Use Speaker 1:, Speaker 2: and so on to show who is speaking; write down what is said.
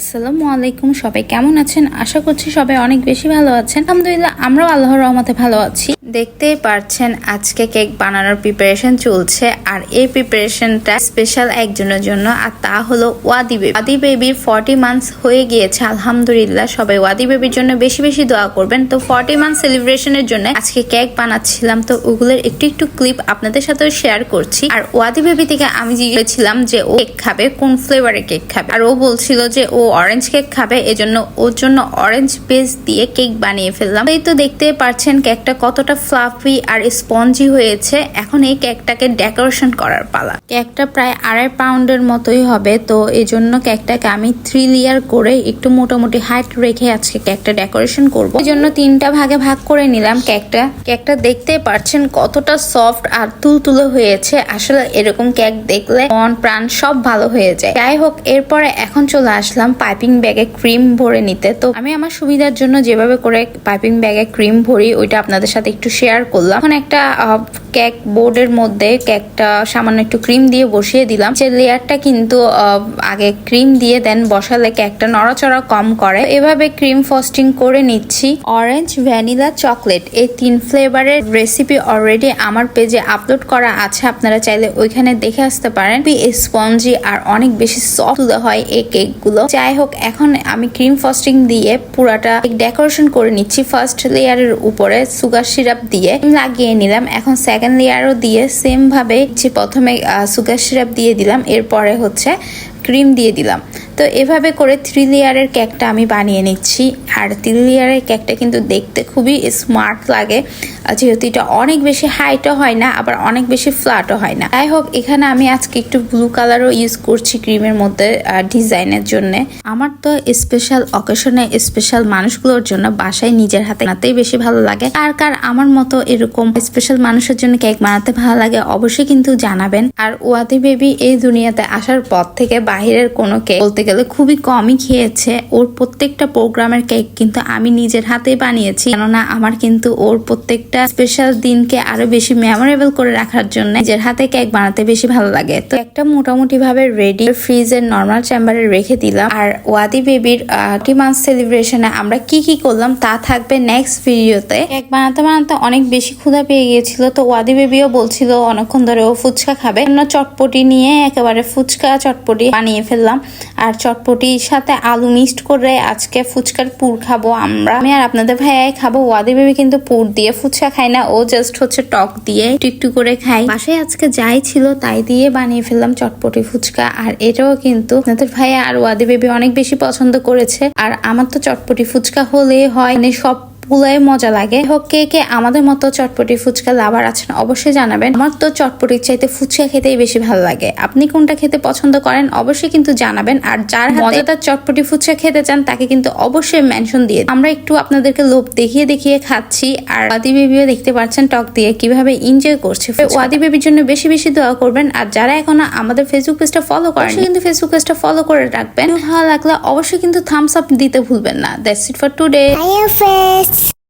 Speaker 1: আসসালামু আলাইকুম, সবাই কেমন আছেন? আশা করছি সবাই অনেক বেশি ভালো আছেন। আলহামদুলিল্লাহ, আমরাও আল্লাহর রহমতে ভালো আছি। দেখতেই পারছেন, আজকে কেক বানানোর প্রিপারেশন চলছে। আর এই প্রিপারেশনটা স্পেশাল একজনের জন্য, আর তা হলো ওয়াদি বেবি ওয়াদি বেবির ফর্টি মান্থস হয়ে গিয়েছে, আলহামদুলিল্লাহ। সবাই ওয়াদি বেবির জন্য বেশি বেশি দোয়া করবেন। তো ফর্টি মান্থ সেলিব্রেশনের জন্য আজকে কেক বানাচ্ছিলাম। তো ওগুলোর একটু একটু ক্লিপ আপনাদের সাথেও শেয়ার করছি। আর ওয়াদি বেবি থেকে আমি জিজ্ঞেসছিলাম যে ও কেক খাবে, কোন ফ্লেভারের কেক খাবে। আর ও বলছিল যে ও অরেঞ্জ কেক খাবে, এজন্য ওর জন্য অরেঞ্জ বেস দিয়ে কেক বানিয়ে ফেললাম। এই তো দেখতে পারছেন কেকটা কতটা ফ্লাফি আর স্পঞ্জি হয়েছে। এখন এই কেকটাকে ডেকোরেশন করার পালা। কেকটা প্রায় আড়াই পাউন্ডের মতোই হবে, তো এই জন্য কেকটাকে আমি থ্রি লেয়ার করে একটু মোটামুটি হাইট রেখে আজকে কেকটা ডেকোরেশন করব। এই জন্য তিনটা ভাগে ভাগ করে নিলাম কেকটা কেকটা দেখতে পারছেন কতটা সফট আর তুলতুলে হয়েছে। আসলে এরকম কেক দেখলে মন প্রাণ সব ভালো হয়ে যায়। যাই হোক, এরপরে এখন চলে আসলাম পাইপিং ব্যাগে ক্রিম ভরে নিতে। তো আমি আমার সুবিধার জন্য যেভাবে করে পাইপিং ব্যাগে ক্রিম ভরি, ওইটা আপনাদের সাথে একটু শেয়ার করলাম। এখন একটা কেক বোর্ডের মধ্যে কেকটা সামান্য একটু ক্রিম দিয়ে বসিয়ে দিলাম। যে লেয়ারটা কিন্তু আগে ক্রিম দিয়ে দেন বসালে কেকটা নড়াচড়া কম করে। এভাবে ক্রিম ফস্টিং করে নিচ্ছি। অরেঞ্জ ভ্যানিলা চকলেট এই তিন ফ্লেভারের রেসিপি অলরেডি আমার পেজে আপলোড করা আছে। আপনারা চাইলে ওইখানে দেখে আসতে পারেন। স্পঞ্জি আর অনেক বেশি সফট হয় এই কেকগুলো যাই হোক এখন আমি ক্রিম ফস্টিং দিয়ে পুরাটা ডেকোরেশন করে নিচ্ছি ফার্স্ট লেয়ারের উপরে সুগার সিরাপ দিয়ে। লাগিয়ে নিলাম, এখন সেকেন্ড লেয়ারও দিয়ে সেম ভাবে প্রথমে সুগার সিরাপ দিয়ে দিলাম, এরপরে হচ্ছে ক্রিম দিয়ে দিলাম। তো এভাবে করে থ্রি লেয়ারের কেকটা আমি বানিয়ে নিচ্ছি। আর থ্রি লেয়ারের কেকটা কিন্তু দেখতে খুবই স্মার্ট লাগে। যেহেতু এটা অনেক বেশি হাইটও হয় না, আবার অনেক বেশি ফ্ল্যাটও হয় না। যাই হোক, এখানে আমি আজকে একটু ব্লু কালারও ইউজ করছি ক্রিমের মধ্যে ডিজাইনের জন্য। আমার তো স্পেশাল অকেশনে স্পেশাল মানুষগুলোর জন্য বাসায় নিজের হাতে বানাতেই বেশি ভালো লাগে। আর কার আমার মতো এরকম স্পেশাল মানুষের জন্য কেক বানাতে ভালো লাগে অবশ্যই কিন্তু জানাবেন। আর ওয়াদি বেবি এই দুনিয়াতে আসার পর থেকে বাহিরের কোনো কেক বলতে গেলে খুবই কমই খেয়েছে। ওর প্রত্যেকটা প্রোগ্রামের কেক কিন্তু আমি নিজের হাতেই বানিয়েছি। কেননা আমার কিন্তু ওর প্রত্যেকটা স্পেশাল দিনকে আরও বেশি মেমোরেবল করে রাখার জন্য নিজের হাতে কেক বানাতে বেশি ভালো লাগে। তো একটা মোটামুটি ভাবে রেডি ফ্রিজের নর্মাল চেম্বারে রেখে দিলাম। আর ওয়াদি বেবির মান্থ সেলিব্রেশনে আমরা কি কি করলাম তা থাকবে নেক্সট ভিডিওতে কেক বানাতে বানাতে অনেক বেশি ক্ষুধা পেয়ে গিয়েছিল। তো ওয়াদি বেবিও বলছিল অনেকক্ষণ ধরে ও ফুচকা খাবে। চটপটি নিয়ে একেবারে ফুচকা চটপটি বানিয়ে ফেললাম। আর চটপটির সাথে আলু মিক্সড করে আজকে ফুচকার পুর খাব আমরা। আমি আর আপনাদের ভাইয়াই খাব। ওয়াদি বেবি কিন্তু পুর দিয়ে ফুচকা খাই না। ও জাস্ট হচ্ছে টক দিয়ে একটু একটু করে খাই বাসায় আজকে যাই ছিল তাই দিয়ে বানিয়ে ফেললাম চটপটি ফুচকা। আর এটাও কিন্তু আপনাদের ভাইয়া আর ওয়াদি বেবি অনেক বেশি পছন্দ করেছে। আর আমার তো চটপটি ফুচকা হলে হয়। মানে সব পুলাই মজা লাগে। হোক, কে কে আমাদের মতো চটপটি ফুচকা লাভার আছেন অবশ্যই জানাবেন। আমার তো চটপটির চাইতে ফুচকা খেতেই বেশি ভালো লাগে। আপনি কোনটা খেতে পছন্দ করেন অবশ্যই কিন্তু জানাবেন। আর যার মজাদার চটপটি ফুচকা খেতে চান, তাকে কিন্তু অবশ্যই মেনশন দিয়ে আমরা একটু আপনাদেরকে লোভ দেখিয়ে দেখিয়ে খাচ্ছি। আর ওয়াদি বেবিও দেখতে পাচ্ছেন টক দিয়ে কীভাবে এনজয় করছে। ওয়াদি বেবির জন্য বেশি বেশি দোয়া করবেন। আর যারা এখনও আমাদের ফেসবুক পেজটা ফলো করেন কিন্তু ফেসবুক পেজটা ফলো করে রাখবেন। ভালো লাগলে অবশ্যই কিন্তু থামস আপ দিতে ভুলবেন না। That's it for today